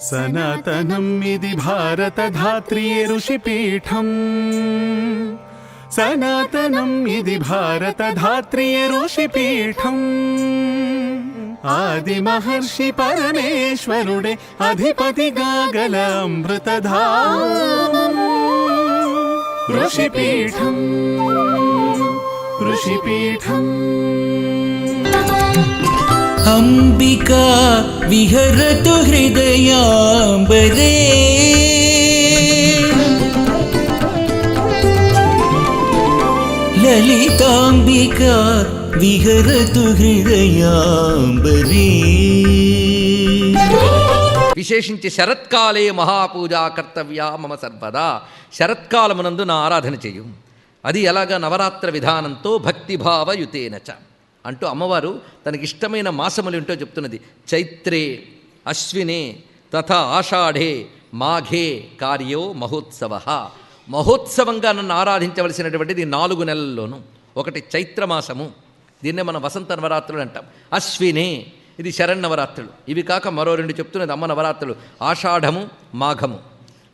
సనాతనం ఇది భారతధాత్రి ఋషిపీఠం. సనాతనం ఇది భారతధాత్రి ఋషిపీఠం. ఆది మహర్షి పరమేశ్వరుడే అధిపతిగా గల అమృతధా ఋషిపీఠం ఋషిపీఠం. अम्बिका विहरतु हृदयाम्बरे ललिताम्बिका विहरतु हृदयाम्बरे విశేషించి శరత్కాలే మహాపూజా కర్తవ్య మమ సర్వదా శరత్కాలమునందు నా ఆరాధన చేయు అది ఎలాగా నవరాత్ర విధానంతో భక్తిభావయుతేన చ అంటూ అమ్మవారు తనకి ఇష్టమైన మాసములు ఏంటో చెప్తున్నది. చైత్రే అశ్వినే తథా ఆషాఢే మాఘే కార్యో మహోత్సవ. మహోత్సవంగా నన్ను ఆరాధించవలసినటువంటిది నాలుగు నెలల్లోనూ. ఒకటి చైత్రమాసము దీన్నే మనం వసంత నవరాత్రులు అంటాం. అశ్వినే ఇది శరన్నవరాత్రులు ఇవి కాక మరో రెండు చెప్తున్నది అమ్మ నవరాత్రులు. ఆషాఢము మాఘము.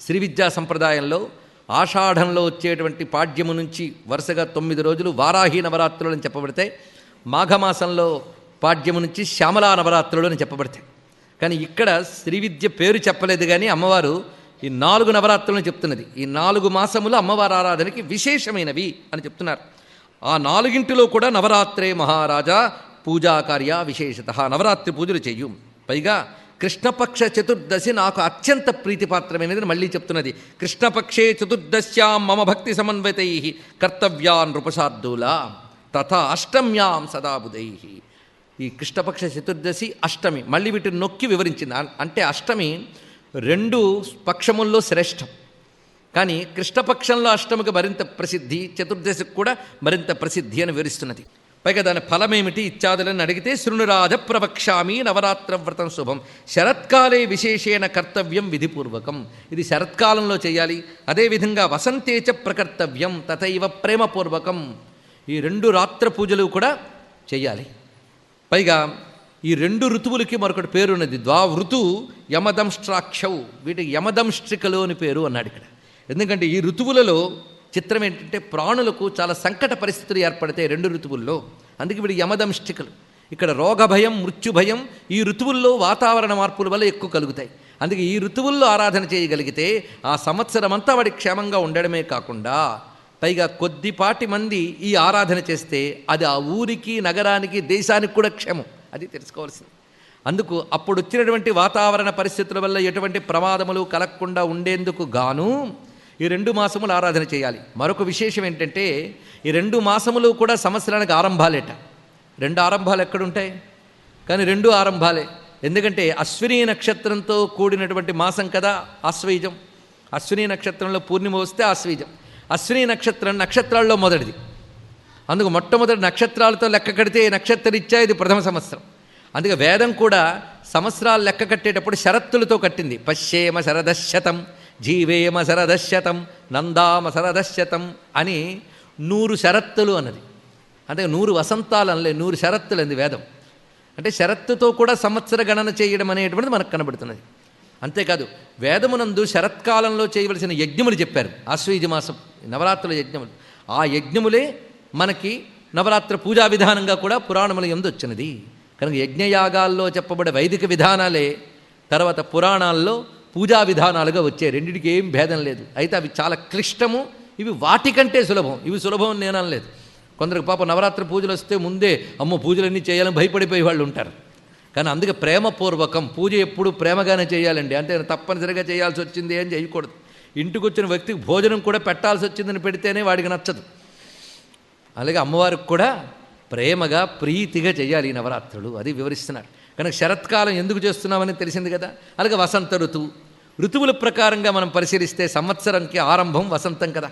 శ్రీ విద్యా సంప్రదాయంలో ఆషాఢంలో వచ్చేటువంటి పాడ్యము నుంచి వరుసగా తొమ్మిది రోజులు వారాహి నవరాత్రులు అని చెప్పబడతాయి. మాఘమాసంలో పాడ్యము నుంచి శ్యామలా నవరాత్రులు అని చెప్పబడతాయి. కానీ ఇక్కడ శ్రీ విద్య పేరు చెప్పలేదు కానీ అమ్మవారు ఈ నాలుగు నవరాత్రులను చెప్తున్నది. ఈ నాలుగు మాసములు అమ్మవారి ఆరాధనకి విశేషమైనవి అని చెప్తున్నారు. ఆ నాలుగింటిలో కూడా నవరాత్రే మహారాజా పూజాకార్య విశేషత. నవరాత్రి పూజలు చేయు. పైగా కృష్ణపక్ష చతుర్దశి నాకు అత్యంత ప్రీతిపాత్రమైనది మళ్ళీ చెప్తున్నది. కృష్ణపక్షే చతుర్దశ్యాం మమ భక్తి సమన్వితై కర్తవ్యాన్ నృపశార్దూలా. తథా అష్టమ్యాం సదాబుధై ఈ కృష్ణపక్ష చతుర్దశి అష్టమి. మళ్ళీ వీటిని నొక్కి వివరించింది. అంటే అష్టమి రెండు పక్షముల్లో శ్రేష్టం. కానీ కృష్ణపక్షంలో అష్టమికి మరింత ప్రసిద్ధి చతుర్దశికి కూడా మరింత ప్రసిద్ధి అని వివరిస్తున్నది. పైగా దాని ఫలమేమిటి ఇత్యాదులని అడిగితే శృణురాధ ప్రవక్ష్యామి నవరాత్ర వ్రతం శుభం. శరత్కాలే విశేషేణ కర్తవ్యం విధిపూర్వకం. ఇది శరత్కాలంలో చేయాలి. అదేవిధంగా వసంతేచ ప్రకర్తవ్యం తథైవ ప్రేమపూర్వకం. ఈ రెండు రాత్ర పూజలు కూడా చేయాలి. పైగా ఈ రెండు ఋతువులకి మరొకటి పేరు ఉన్నది ద్వావృతు యమదంష్ట్రాక్షవు వీటికి యమదంష్ట్రికలు అని పేరు అన్నాడు ఇక్కడ. ఎందుకంటే ఈ ఋతువులలో చిత్రం ఏంటంటే ప్రాణులకు చాలా సంకట పరిస్థితులు ఏర్పడతాయి రెండు ఋతువుల్లో. అందుకే వీడి యమదంష్టికలు ఇక్కడ రోగ భయం మృత్యు భయం ఈ ఋతువుల్లో వాతావరణ మార్పుల వల్ల ఎక్కువ కలుగుతాయి. అందుకే ఈ ఋతువుల్లో ఆరాధన చేయగలిగితే ఆ సంవత్సరం అంతా వాడి క్షేమంగా ఉండడమే కాకుండా పైగా కొద్దిపాటి మంది ఈ ఆరాధన చేస్తే అది ఆ ఊరికి నగరానికి దేశానికి కూడా క్షేమం. అది తెలుసుకోవాల్సింది. అందుకు అప్పుడు వచ్చినటువంటి వాతావరణ పరిస్థితుల వల్ల ఎటువంటి ప్రమాదములు కలగకుండా ఉండేందుకు గాను ఈ రెండు మాసములు ఆరాధన చేయాలి. మరొక విశేషం ఏంటంటే ఈ రెండు మాసములు కూడా సంవత్సరానికి ఆరంభాలేట. రెండు ఆరంభాలు ఎక్కడుంటాయి? కానీ రెండు ఆరంభాలే. ఎందుకంటే అశ్విని నక్షత్రంతో కూడినటువంటి మాసం కదా ఆశ్వీజం అశ్విని నక్షత్రంలో పూర్ణిమ వస్తే ఆశ్వీజం అశ్విని నక్షత్రం నక్షత్రాల్లో మొదటిది. అందుకు మొట్టమొదటి నక్షత్రాలతో లెక్క కడితే నక్షత్రరీత్యా ఇది ప్రథమ సంవత్సరం. అందుకే వేదం కూడా సంవత్సరాలు లెక్క కట్టేటప్పుడు షరత్తులతో కట్టింది. పశ్యేమ శరదశతం జీవేమ శరదశతం నందామ శరదశతం అని నూరు షరత్తులు అన్నది. అంటే నూరు వసంతాలు అనలే నూరు షరత్తులు అంది వేదం. అంటే షరత్తుతో కూడా సంవత్సర గణన చేయడం అనేటువంటిది మనకు కనబడుతున్నది. అంతేకాదు వేదమునందు శరత్కాలంలో చేయవలసిన యజ్ఞములు చెప్పారు. ఆశ్వయుజ మాసం నవరాత్రుల యజ్ఞములు. ఆ యజ్ఞములే మనకి నవరాత్ర పూజా విధానంగా కూడా పురాణముల ఎందు వచ్చినది. కనుక యజ్ఞయాగాల్లో చెప్పబడే వైదిక విధానాలే తర్వాత పురాణాల్లో పూజా విధానాలుగా వచ్చాయి. రెండిటికి ఏం భేదం లేదు. అయితే అవి చాలా క్లిష్టము ఇవి వాటికంటే సులభం. ఇవి సులభం నేనలేదు నేను అనలేదు. కొందరికి పాప నవరాత్రి పూజలు వస్తే ముందే అమ్మో పూజలన్నీ చేయాలని భయపడిపోయే వాళ్ళు ఉంటారు. కానీ అందుకే ప్రేమపూర్వకం పూజ ఎప్పుడు ప్రేమగానే చేయాలండి. అంటే తప్పనిసరిగా చేయాల్సి వచ్చింది అని చేయకూడదు. ఇంటికి వచ్చిన వ్యక్తికి భోజనం కూడా పెట్టాల్సి వచ్చిందని పెడితేనే వాడికి నచ్చదు. అలాగే అమ్మవారికి కూడా ప్రేమగా ప్రీతిగా చేయాలి ఈ నవరాత్రులు అది వివరిస్తున్నారు. కనుక శరత్కాలం ఎందుకు చేస్తున్నామని తెలిసింది కదా? అలాగే వసంత ఋతువు. ఋతువుల ప్రకారంగా మనం పరిశీలిస్తే సంవత్సరంకి ఆరంభం వసంతం కదా.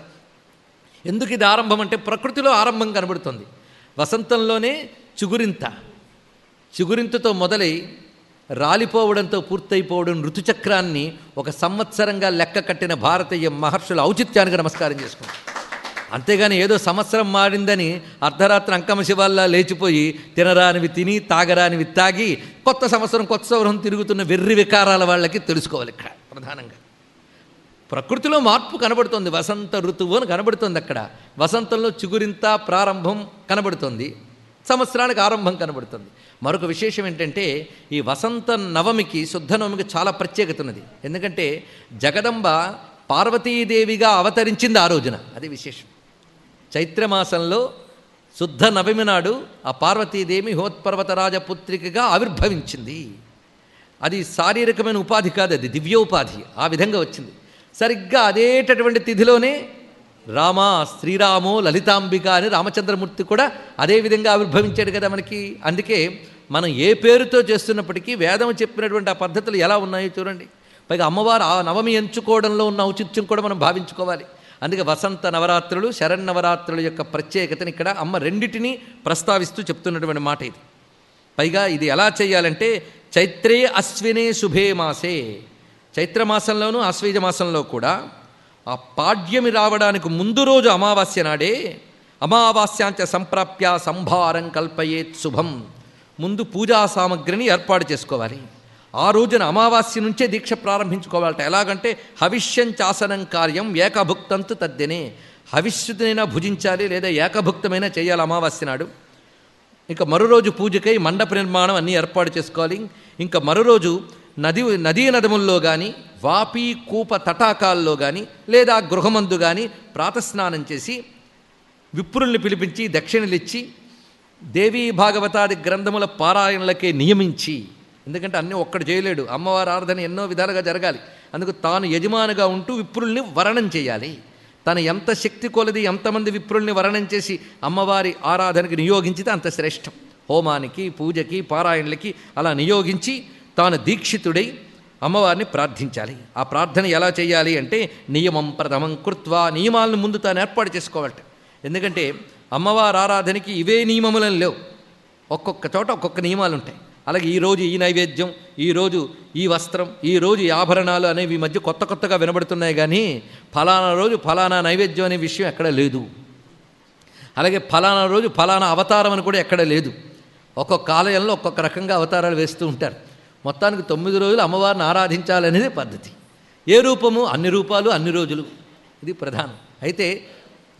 ఎందుకు ఇది ఆరంభం అంటే ప్రకృతిలో ఆరంభం కనబడుతుంది. వసంతంలోనే చిగురింత. చిగురింతతో మొదలై రాలిపోవడంతో పూర్తయిపోవడం ఋతుచక్రాన్ని ఒక సంవత్సరంగా లెక్క కట్టిన భారతీయ మహర్షుల ఔచిత్యానికి నమస్కారం చేసుకుంది అంతేగాని ఏదో సంవత్సరం మారిందని అర్ధరాత్రి అంకమ శివాల్లా లేచిపోయి తినరానివి తిని తాగరానివి తాగి కొత్త సంవత్సరం కొత్త సంవత్సరం తిరుగుతున్న వెర్రి వికారాల వాళ్ళకి తెలుసుకోవాలి ఇక్కడ ప్రధానంగా. ప్రకృతిలో మార్పు కనబడుతుంది. వసంత ఋతువు అని కనబడుతుంది అక్కడ. వసంతంలో చిగురింత ప్రారంభం కనబడుతుంది. సంవత్సరానికి ఆరంభం కనబడుతుంది. మరొక విశేషం ఏంటంటే ఈ వసంత నవమికి శుద్ధ నవమికి చాలా ప్రత్యేకత ఉన్నది. ఎందుకంటే జగదంబ పార్వతీదేవిగా అవతరించింది ఆ రోజున. అది విశేషం. చైత్రమాసంలో శుద్ధ నవమి నాడు ఆ పార్వతీదేవి హోత్పర్వతరాజ పుత్రికగా ఆవిర్భవించింది. అది శారీరకమైన ఉపాధి కాదు అది దివ్యోపాధి. ఆ విధంగా వచ్చింది. సరిగ్గా అదేటటువంటి తిథిలోనే రామ శ్రీరామో లలితాంబిక అని రామచంద్రమూర్తి కూడా అదే విధంగా ఆవిర్భవించాడు కదా మనకి. అందుకే మనం ఏ పేరుతో చేస్తున్నప్పటికీ వేదం చెప్పినటువంటి ఆ పద్ధతులు ఎలా ఉన్నాయో చూడండి. పైగా అమ్మవారు ఆ నవమి ఎంచుకోవడంలో ఉన్న ఔచిత్యం కూడా మనం భావించుకోవాలి. అందుకే వసంత నవరాత్రులు శరన్నవరాత్రుల యొక్క ప్రత్యేకతని ఇక్కడ అమ్మ రెండింటినీ ప్రస్తావిస్తూ చెప్తున్నటువంటి మాట ఇది. పైగా ఇది ఎలా చేయాలంటే చైత్రే అశ్వినే శుభే మాసే. చైత్రమాసంలోనూ ఆశ్వీజ మాసంలో కూడా ఆ పాడ్యమి రావడానికి ముందు రోజు అమావాస్య నాడే. అమావాస్యాంచ సంప్రాప్య సంభారం కల్పయేత్ శుభం. ముందు పూజా సామగ్రిని ఏర్పాటు చేసుకోవాలి. ఆ రోజున అమావాస్య నుంచే దీక్ష ప్రారంభించుకోవాలట. ఎలాగంటే హవిష్యంచాసనం కార్యం ఏకభుక్తంతు తద్దినే. హవిష్యుతినైనా భుజించాలి లేదా ఏకభుక్తమైనా చేయాలి అమావాస్య నాడు. ఇంకా మరో రోజు పూజకై మండప నిర్మాణం అన్నీ ఏర్పాటు చేసుకోవాలి. ఇంకా మరో రోజు నది నదీ నదముల్లో కానీ వాపి కూప తటాకాల్లో కానీ లేదా గృహమందు కానీ ప్రాతస్నానం చేసి విప్రుల్ని పిలిపించి దక్షిణలిచ్చి దేవీ భాగవతాది గ్రంథముల పారాయణలకే నియమించి ఎందుకంటే అన్నీ ఒక్కడు చేయలేడు. అమ్మవారి ఆరాధన ఎన్నో విధాలుగా జరగాలి. అందుకు తాను యజమానుగా ఉంటూ విప్రుల్ని వరణం చేయాలి. తను ఎంత శక్తి కొలది ఎంతమంది విప్రుల్ని వరణం చేసి అమ్మవారి ఆరాధనకి నియోగించితే అంత శ్రేష్టం. హోమానికి పూజకి పారాయణలకి అలా నియోగించి తాను దీక్షితుడై అమ్మవారిని ప్రార్థించాలి. ఆ ప్రార్థన ఎలా చేయాలి అంటే నియమం ప్రథమం కృత్వా నియమాలను ముందు తాను ఏర్పాటు చేసుకోవాలట. ఎందుకంటే అమ్మవారి ఆరాధనకి ఇవే నియమములను లేవు. ఒక్కొక్క చోట ఒక్కొక్క నియమాలు ఉంటాయి అలాగే ఈరోజు ఈ నైవేద్యం ఈరోజు ఈ వస్త్రం ఈరోజు ఈ ఆభరణాలు అనేవి ఈ మధ్య కొత్త కొత్తగా వినబడుతున్నాయి కానీ ఫలానా రోజు ఫలానా నైవేద్యం అనే విషయం ఎక్కడ లేదు. అలాగే ఫలానా రోజు ఫలానా అవతారం అని కూడా ఎక్కడ లేదు. ఒక్కొక్క ఆలయంలో ఒక్కొక్క రకంగా అవతారాలు వేస్తూ ఉంటారు. మొత్తానికి తొమ్మిది రోజులు అమ్మవారిని ఆరాధించాలనేది పద్ధతి. ఏ రూపము? అన్ని రూపాలు అన్ని రోజులు. ఇది ప్రధానం. అయితే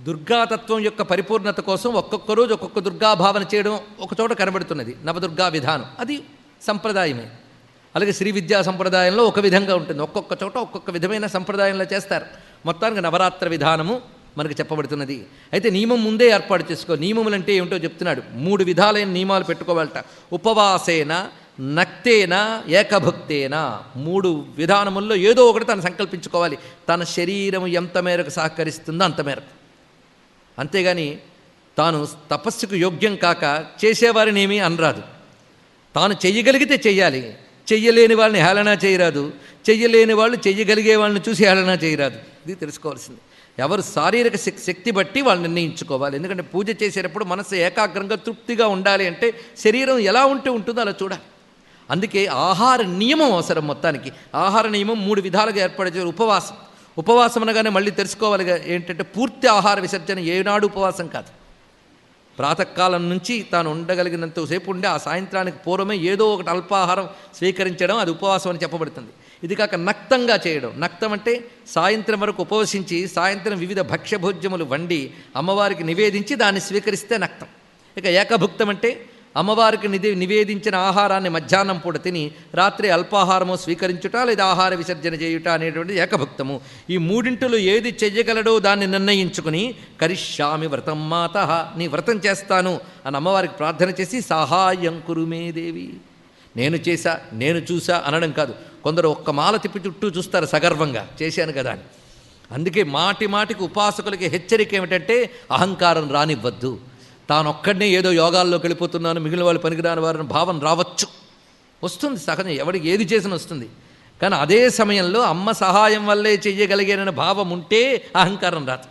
దుర్గాతత్వం యొక్క పరిపూర్ణత కోసం ఒక్కొక్క రోజు ఒక్కొక్క దుర్గా భావన చేయడం ఒకచోట కనబడుతున్నది. నవదుర్గా విధానం. అది సంప్రదాయమే. అలాగే శ్రీ విద్యా సంప్రదాయంలో ఒక విధంగా ఉంటుంది. ఒక్కొక్క చోట ఒక్కొక్క విధమైన సంప్రదాయంలో చేస్తారు. మొత్తానికి నవరాత్ర విధానము మనకు చెప్పబడుతున్నది. అయితే నియమం ముందే ఏర్పాటు చేసుకో. నియమములు అంటే ఏమిటో చెప్తున్నాడు. మూడు విధాలైన నియమాలు పెట్టుకోవాలట. ఉపవాసేన నక్తేన ఏకభక్తేన మూడు విధానముల్లో ఏదో ఒకటి తను సంకల్పించుకోవాలి. తన శరీరం ఎంత మేరకు సహకరిస్తుందో అంత మేరకు. అంతేగాని తాను తపస్సుకు యోగ్యం కాక చేసేవారిని ఏమీ అనరాదు. తాను చెయ్యగలిగితే చెయ్యాలి. చెయ్యలేని వాళ్ళని హేళన చేయరాదు. చెయ్యలేని వాళ్ళు చెయ్యగలిగే వాళ్ళని చూసి హేళన చేయరాదు. ఇది తెలుసుకోవాల్సింది. ఎవరు శారీరక శక్తి బట్టి వాళ్ళు నిర్ణయించుకోవాలి. ఎందుకంటే పూజ చేసేటప్పుడు మనసు ఏకాగ్రంగా తృప్తిగా ఉండాలి అంటే శరీరం ఎలా ఉంటే ఉంటుందో అలా చూడాలి. అందుకే ఆహార నియమం అవసరం మొత్తానికి. ఆహార నియమం మూడు విధాలుగా ఏర్పడే ఉపవాసం. ఉపవాసం అనగానే మళ్ళీ తెలుసుకోవాలి ఏంటంటే పూర్తి ఆహార విసర్జన ఏనాడు ఉపవాసం కాదు. ప్రాతకాలం నుంచి తాను ఉండగలిగినంతసేపు ఉండి ఆ సాయంత్రానికి పూర్వమే ఏదో ఒకటి అల్పాహారం స్వీకరించడం అది ఉపవాసం అని చెప్పబడుతుంది. ఇది కాక నక్తంగా చేయడం. నక్తం అంటే సాయంత్రం వరకు ఉపవసించి సాయంత్రం వివిధ భక్ష్యభోజ్యములు వండి అమ్మవారికి నివేదించి దాన్ని స్వీకరిస్తే నక్తం. ఇక ఏకభుక్తం అంటే అమ్మవారికి నిధి నివేదించిన ఆహారాన్ని మధ్యాహ్నం పూట తిని రాత్రి అల్పాహారము స్వీకరించుట లేదా ఆహార విసర్జన చేయుట అనేటువంటి ఏకభక్తము. ఈ మూడింటిలో ఏది చెయ్యగలడో దాన్ని నిర్ణయించుకుని కరిష్యామి వ్రతం మాత నీ వ్రతం చేస్తాను అని అమ్మవారికి ప్రార్థన చేసి సహాయం కురుమే దేవి. నేను చేశా నేను చూసా అనడం కాదు. కొందరు ఒక్క మాల తిప్పి చుట్టూ చూస్తారు సగర్వంగా. చేశాను కదా అని. అందుకే మాటి మాటికి ఉపాసకులకి హెచ్చరిక ఏమిటంటే అహంకారం రానివ్వద్దు. తానొక్కడనే ఏదో యోగాల్లోకి వెళ్ళిపోతున్నాను మిగిలిన వాళ్ళు పనికిరాని వారిని భావన రావచ్చు. వస్తుంది సహజం ఎవడికి ఏది చేసిన వస్తుంది. కానీ అదే సమయంలో అమ్మ సహాయం వల్లే చేయగలిగానని భావం ఉంటే అహంకారం రాదు.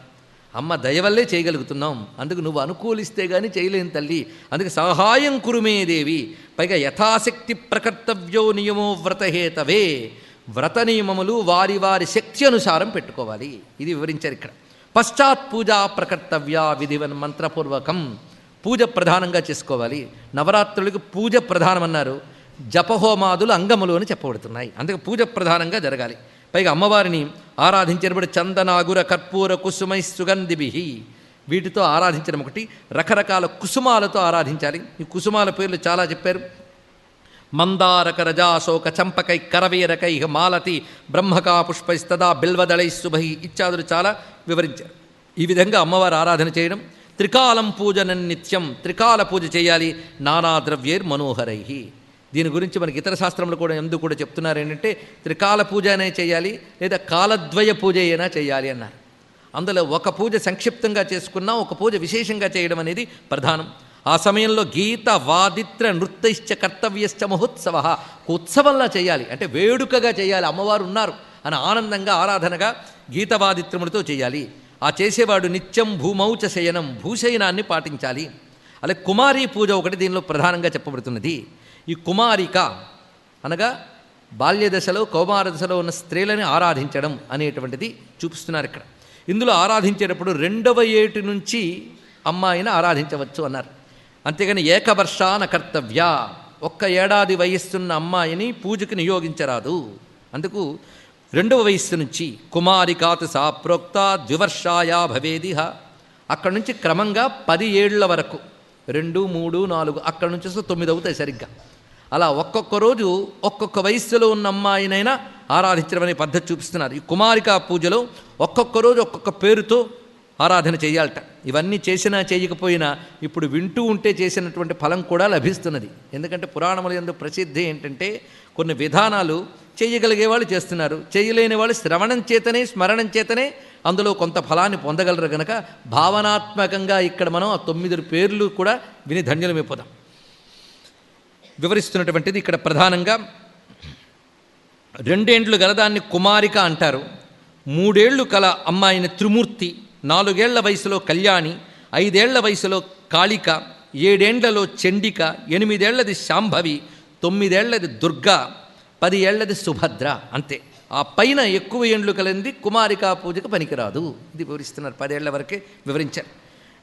అమ్మ దయవల్లే చేయగలుగుతున్నాం. అందుకు నువ్వు అనుకూలిస్తే కానీ చేయలేని తల్లి. అందుకే సహాయం కురుమే దేవి. పైగా యథాశక్తి ప్రకర్తవ్యో నియమో వ్రతహేతవే. వ్రత నియమములు వారి వారి శక్తి అనుసారం పెట్టుకోవాలి. ఇది వివరించారు ఇక్కడ. పశ్చాత్ పూజా ప్రకర్తవ్య విధివన్ మంత్రపూర్వకం. పూజ ప్రధానంగా చేసుకోవాలి. నవరాత్రులకు పూజ ప్రధానమన్నారు. జపహోమాదులు అంగములు అని చెప్పబడుతున్నాయి. అందుకే పూజ ప్రధానంగా జరగాలి. పైగా అమ్మవారిని ఆరాధించినప్పుడు చందనాగుర కర్పూర కుసుమై సుగంధిభి వీటితో ఆరాధించడం ఒకటి రకరకాల కుసుమాలతో ఆరాధించాలి. ఈ కుసుమాల పేర్లు చాలా చెప్పారు. మందారక రజాశోక చంపకై కరవీరకై మాలతి బ్రహ్మకా పుష్పైస్తదా బిల్వదళై శుభై ఇత్యాదులు చాలా వివరించారు. ఈ విధంగా అమ్మవారి ఆరాధన చేయడం త్రికాలం పూజన నిత్యం త్రికాల పూజ చేయాలి. నానా ద్రవ్యేర్ మనోహరై. దీని గురించి మనకి ఇతర శాస్త్రములు కూడా ఎందుకు కూడా చెప్తున్నారు ఏంటంటే త్రికాల పూజ అనే చేయాలి లేదా కాలద్వయ పూజ అయినా చేయాలి అన్నారు. అందులో ఒక పూజ సంక్షిప్తంగా చేసుకున్నా ఒక పూజ విశేషంగా చేయడం అనేది ప్రధానం. ఆ సమయంలో గీత వాదిత్ర నృత్యశ్చ కర్తవ్యశ్చ మహోత్సవ. ఉత్సవంలా చేయాలి అంటే వేడుకగా చేయాలి అమ్మవారు ఉన్నారు అని ఆనందంగా ఆరాధనగా గీతవాదిత్రములతో చేయాలి. ఆ చేసేవాడు నిత్యం భూమౌచ శయనం భూశయనాన్ని పాటించాలి. అలాగే కుమారీ పూజ ఒకటి దీనిలో ప్రధానంగా చెప్పబడుతున్నది. ఈ కుమారిక అనగా బాల్య దశలో కౌమార దశలో ఉన్న స్త్రీలని ఆరాధించడం అనేటువంటిది చూపిస్తున్నారు ఇక్కడ. ఇందులో ఆరాధించేటప్పుడు రెండవ ఏటి నుంచి అమ్మాయిని ఆరాధించవచ్చు అన్నారు. అంతేగాని ఏకవర్షాన కర్తవ్య ఒక్క ఏడాది వయస్సున్న అమ్మాయిని పూజకి నియోగించరాదు. అందుకు రెండవ వయస్సు నుంచి కుమారికాత్ సా ప్రోక్త ద్వివర్షాయా భవేదిహ. అక్కడి నుంచి క్రమంగా పది ఏళ్ళ వరకు రెండు మూడు నాలుగు అక్కడి నుంచి వస్తే తొమ్మిది అవుతాయి సరిగ్గా. అలా ఒక్కొక్క రోజు ఒక్కొక్క వయస్సులో ఉన్న అమ్మాయినైనా ఆరాధించడం అనే పద్ధతి చూపిస్తున్నారు. ఈ కుమారికా పూజలో ఒక్కొక్క రోజు ఒక్కొక్క పేరుతో ఆరాధన చేయాలట. ఇవన్నీ చేసినా చేయకపోయినా ఇప్పుడు వింటూ ఉంటే చేసినటువంటి ఫలం కూడా లభిస్తున్నది. ఎందుకంటే పురాణముల ఎందు ప్రసిద్ధి ఏంటంటే కొన్ని విధానాలు చేయగలిగే వాళ్ళు చేస్తున్నారు. చేయలేని వాళ్ళు శ్రవణం చేతనే స్మరణం చేతనే అందులో కొంత ఫలాన్ని పొందగలరు గనక భావనాత్మకంగా ఇక్కడ మనం ఆ తొమ్మిది పేర్లు కూడా విని ధన్యులమైపోదాం వివరిస్తున్నటువంటిది ఇక్కడ ప్రధానంగా రెండేండ్లు గలదాన్ని కుమారిక అంటారు. మూడేళ్ళు కల అమ్మాయిని త్రిమూర్తి నాలుగేళ్ళ వయసులో కళ్యాణి ఐదేళ్ళ వయసులో కాళిక ఏడేండ్లలో చండిక ఎనిమిదేళ్ళది శాంభవి తొమ్మిదేళ్ళది దుర్గా పది ఏళ్ళది సుభద్ర అంతే. ఆ పైన ఎక్కువ ఏండ్లు కలింది కుమారికా పూజకు పనికిరాదు. ఇది వివరిస్తున్నారు. పదేళ్ళ వరకే వివరించారు.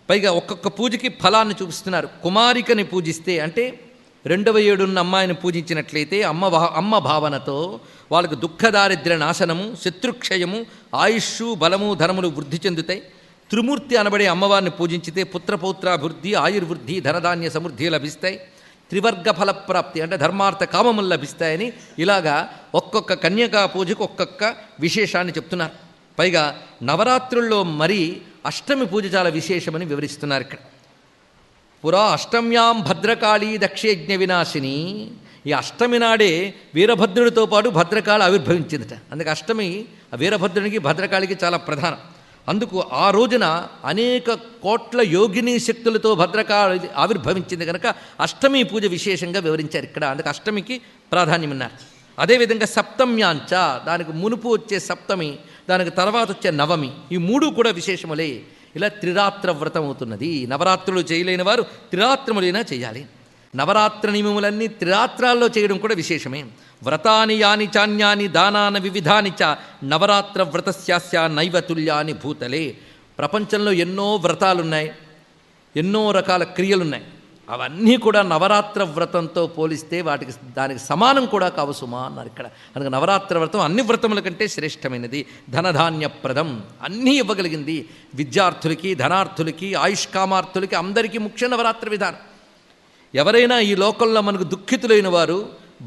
పైగా ఒక్కొక్క పూజకి ఫలాన్ని చూపిస్తున్నారు. కుమారికని పూజిస్తే అంటే రెండవ ఏడున్న అమ్మాయిని పూజించినట్లయితే అమ్మ భా అమ్మ భావనతో వాళ్ళకు దుఃఖదారిద్ర్య నాశనము శత్రుక్షయము ఆయుష్షు బలము ధనములు వృద్ధి చెందుతాయి. త్రిమూర్తి అనబడే అమ్మవారిని పూజించితే పుత్రపౌత్రాభివృద్ధి ఆయుర్వృద్ధి ధనధాన్య సమృద్ధి లభిస్తాయి. త్రివర్గ ఫలప్రాప్తి అంటే ధర్మార్థ కామములు లభిస్తాయని ఇలాగా ఒక్కొక్క కన్యకా పూజకు ఒక్కొక్క విశేషాన్ని చెప్తున్నారు. పైగా నవరాత్రుల్లో మరి అష్టమి పూజ చాలా విశేషమని వివరిస్తున్నారు ఇక్కడ. పురా అష్టమ్యాం భద్రకాళీ దక్షయజ్ఞ వినాశిని. ఈ అష్టమి నాడే వీరభద్రుడితో పాటు భద్రకాళి ఆవిర్భవించిందట. అందుకే అష్టమి వీరభద్రునికి భద్రకాళికి చాలా ప్రధానం. అందుకు ఆ రోజున అనేక కోట్ల యోగిని శక్తులతో భద్రకాళి ఆవిర్భవించింది కనుక అష్టమి పూజ విశేషంగా వివరించారు ఇక్కడ. అందుకు అష్టమికి ప్రాధాన్యమన్నారు. అదేవిధంగా సప్తమ్యాంచ దానికి మునుపు వచ్చే సప్తమి దానికి తర్వాత వచ్చే నవమి ఈ మూడు కూడా విశేషములే. ఇలా త్రిరాత్ర వ్రతం అవుతున్నది. నవరాత్రులు చేయలేని వారు త్రిరాత్రములైనా చేయాలి. నవరాత్ర నియమములన్నీ త్రిరాత్రాల్లో చేయడం కూడా విశేషమే. వ్రతాని యాని చాన్యాని దానాన వివిధాని చ నవరాత్ర వ్రతస్యాస్య నైవతుల్యాని భూతలే. ప్రపంచంలో ఎన్నో వ్రతాలున్నాయి. ఎన్నో రకాల క్రియలున్నాయి. అవన్నీ కూడా నవరాత్ర వ్రతంతో పోలిస్తే వాటికి దానికి సమానం కూడా కావసుమా అన్నారు ఇక్కడ. అందుకే నవరాత్ర వ్రతం అన్ని వ్రతముల కంటే శ్రేష్టమైనది. ధనధాన్యప్రదం అన్నీ ఇవ్వగలిగింది. విద్యార్థులకి ధనార్థులకి ఆయుష్కామార్థులకి అందరికీ ముఖ్య నవరాత్ర విధానం. ఎవరైనా ఈ లోకంలో మనకు దుఃఖితులైన వారు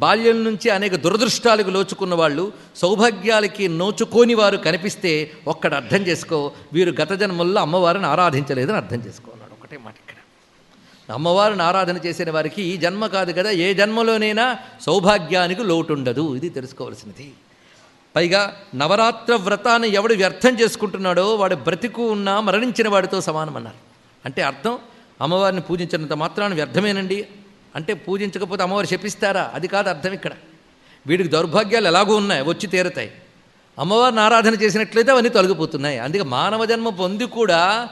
బాల్యం నుంచి అనేక దురదృష్టాలకు లోచుకున్న వాళ్ళు సౌభాగ్యాలకి నోచుకోని వారు కనిపిస్తే ఒక్కడ అర్థం చేసుకో. వీరు గత జన్మల్లో అమ్మవారిని ఆరాధించలేదని అర్థం చేసుకోన్నాడు ఒకటే మాట ఇక్కడ. అమ్మవారిని ఆరాధన చేసిన వారికి ఈ జన్మ కాదు కదా ఏ జన్మలోనైనా సౌభాగ్యానికి లోటు ఉండదు ఇది తెలుసుకోవాల్సినది. పైగా నవరాత్ర వ్రతాన్ని ఎవడు వ్యర్థం చేసుకుంటున్నాడో వాడు బ్రతికు ఉన్నా మరణించిన వాడితో సమానమన్నారు. అంటే అర్థం అమ్మవారిని పూజించినంత మాత్రాన్ని వ్యర్థమేనండి? అంటే పూజించకపోతే అమ్మవారు శపిస్తారా? అది కాదు అర్థం ఇక్కడ. వీడికి దౌర్భాగ్యాలు ఎలాగూ ఉన్నాయి? వచ్చి తీరతాయి. అమ్మవారిని ఆరాధన చేసినట్లయితే అవన్నీ తొలగిపోతున్నాయి. అందుకే మానవ జన్మ పొంది కూడా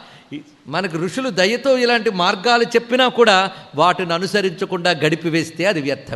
మనకు ఋషులు దయతో ఇలాంటి మార్గాలు చెప్పినా కూడా వాటిని అనుసరించకుండా గడిపివేస్తే అది వ్యర్థం.